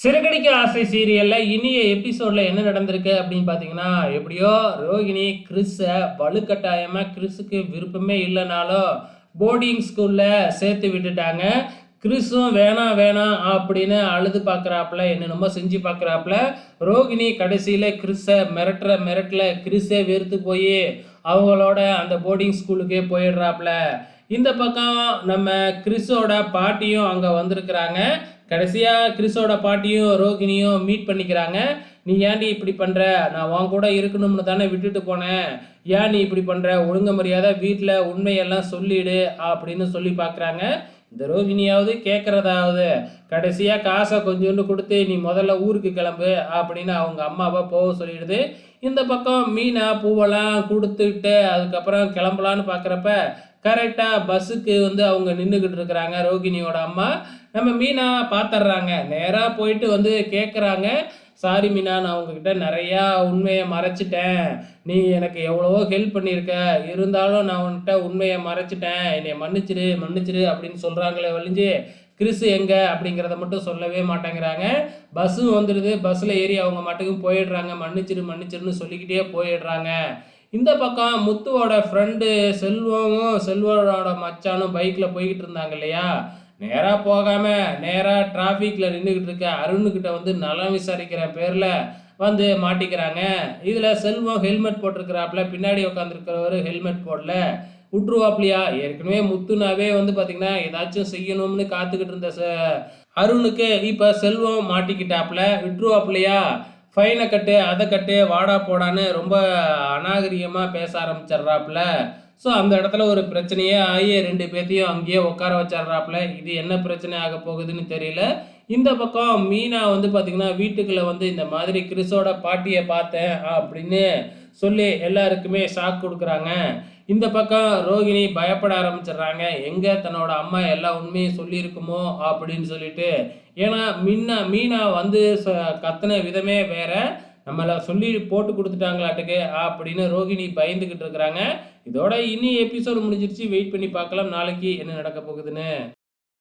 சிறகடிக்க ஆசை சீரியலில் இனிய எபிசோடில் என்ன நடந்திருக்கு அப்படின்னு பார்த்தீங்கன்னா எப்படியோ ரோகிணி கிறிஸை வலுக்கட்டாயமாக கிறிஸுக்கு விருப்பமே இல்லைனாலும் போர்டிங் ஸ்கூலில் சேர்த்து விட்டுட்டாங்க. கிறிஸும் வேணாம் வேணாம் அப்படின்னு அழுது பார்க்குறாப்புல என்னென்னமோ செஞ்சு பார்க்குறாப்புல ரோகிணி கடைசியில் கிறிஸை மிரட்டுற மிரட்டல கிறிஸே வெறுத்து போய் அவங்களோட அந்த போர்டிங் ஸ்கூலுக்கே போயிடுறாப்புல. இந்த பக்கம் நம்ம கிறிஸோட பாட்டியும் அங்கே வந்திருக்கிறாங்க. கடைசியாக கிறிஸோட பாட்டியும் ரோகிணியும் மீட் பண்ணிக்கிறாங்க. நீ ஏன்டி இப்படி பண்ணுற நான் உன் கூட இருக்கணும்னு தானே விட்டுட்டு போனேன். ஏன் நீ இப்படி பண்ணுற ஒழுங்க மரியாதை வீட்டில் உண்மையெல்லாம் சொல்லிடு அப்படின்னு சொல்லி பார்க்குறாங்க இந்த ரோகிணியாவது கேட்குறதாவது கடைசியாக காசை கொஞ்சோண்டு கொடுத்து நீ முதல்ல ஊருக்கு கிளம்பு அப்படின்னு அவங்க அம்மாவை போக சொல்லிடுது. இந்த பக்கம் மீனா பூவெல்லாம் கொடுத்துட்டு அதுக்கப்புறம் கிளம்பலான்னு பார்க்குறப்ப கரெக்டாக பஸ்ஸுக்கு வந்து அவங்க நின்றுக்கிட்டு இருக்கிறாங்க. ரோகிணியோட அம்மா. நம்ம மீனா பார்த்துட்றாங்க நேராக போயிட்டு வந்து கேட்குறாங்க சாரி மீனா நான் உங்ககிட்ட நிறையா உண்மையை மறைச்சிட்டேன். நீ எனக்கு எவ்வளவோ ஹெல்ப் பண்ணியிருக்க. இருந்தாலும் நான் உன்கிட்ட உண்மையை மறைச்சிட்டேன். என்னை மன்னிச்சிரு மன்னிச்சிரு அப்படின்னு சொல்கிறாங்களே ஒழிஞ்சு கிறிஸ் எங்கே? அப்படிங்கிறத மட்டும் சொல்லவே மாட்டேங்கிறாங்க. பஸ்ஸும் வந்துடுது பஸ்ஸில் ஏறி அவங்க மட்டுக்கும் போயிடுறாங்க. மன்னிச்சிரு மன்னிச்சிருன்னு சொல்லிக்கிட்டே போயிடுறாங்க. இந்த பக்கம் முத்துவோட ஃப்ரெண்டு செல்வமும் செல்வனோட மச்சானும் பைக்கில் போய்கிட்டு இருந்தாங்க இல்லையா? நேராக போகாமல் நேராக டிராஃபிக்கில் நின்றுக்கிட்டு இருக்க அருணுக்கிட்ட வந்து நலம் விசாரிக்கிற பேரில் வந்து மாட்டிக்கிறாங்க. இதில் செல்வம் ஹெல்மெட் போட்டிருக்கிறாப்புல பின்னாடி உட்காந்துருக்கிறவர் ஹெல்மெட் போடல. விட்ருவாப்லையா ஏற்கனவே முத்துனாவே வந்து பார்த்திங்கன்னா ஏதாச்சும் செய்யணும்னு காத்துக்கிட்டு இருந்த ச அருணுக்கு இப்போ செல்வம் மாட்டிக்கிட்டாப்புல. விட்டுருவாப்லையா ஃபைனை கட்டு அதை கட்டு வாடா போடான்னு ரொம்ப அநாகரிகமாக பேச ஆரம்பிச்சிட்றாப்புல. ஸோ அந்த இடத்துல ஒரு பிரச்சனையே ஆகி ரெண்டு பேர்த்தையும் அங்கேயே உட்கார வச்சிட்றாப்புல. இது என்ன பிரச்சனை ஆக போகுதுன்னு தெரியல. இந்த பக்கம் மீனா வந்து பார்த்திங்கன்னா வீட்டுக்குள்ளே வந்து இந்த மாதிரி கிறிஸோட பாட்டியை பார்த்தேன் அப்படின்னு சொல்லி எல்லாருக்குமே ஷாக் கொடுக்குறாங்க. இந்த பக்கம் ரோகிணி பயப்பட ஆரம்பிச்சிடுறாங்க. எங்கே தன்னோட அம்மா எல்லா உண்மையும் சொல்லியிருக்குமோ அப்படின்னு சொல்லிட்டு. ஏன்னா மீனா மீனா வந்து ச- விதமே வேற. நம்மளை சொல்லி போட்டு கொடுத்துட்டாங்களாட்டுக்கு அப்படின்னு ரோகிணி பயந்துக்கிட்டு இருக்கிறாங்க. இதோட இனி எபிசோடு முடிஞ்சிருச்சு. வெயிட் பண்ணி பார்க்கலாம். நாளைக்கு என்ன நடக்க போகுதுன்னு.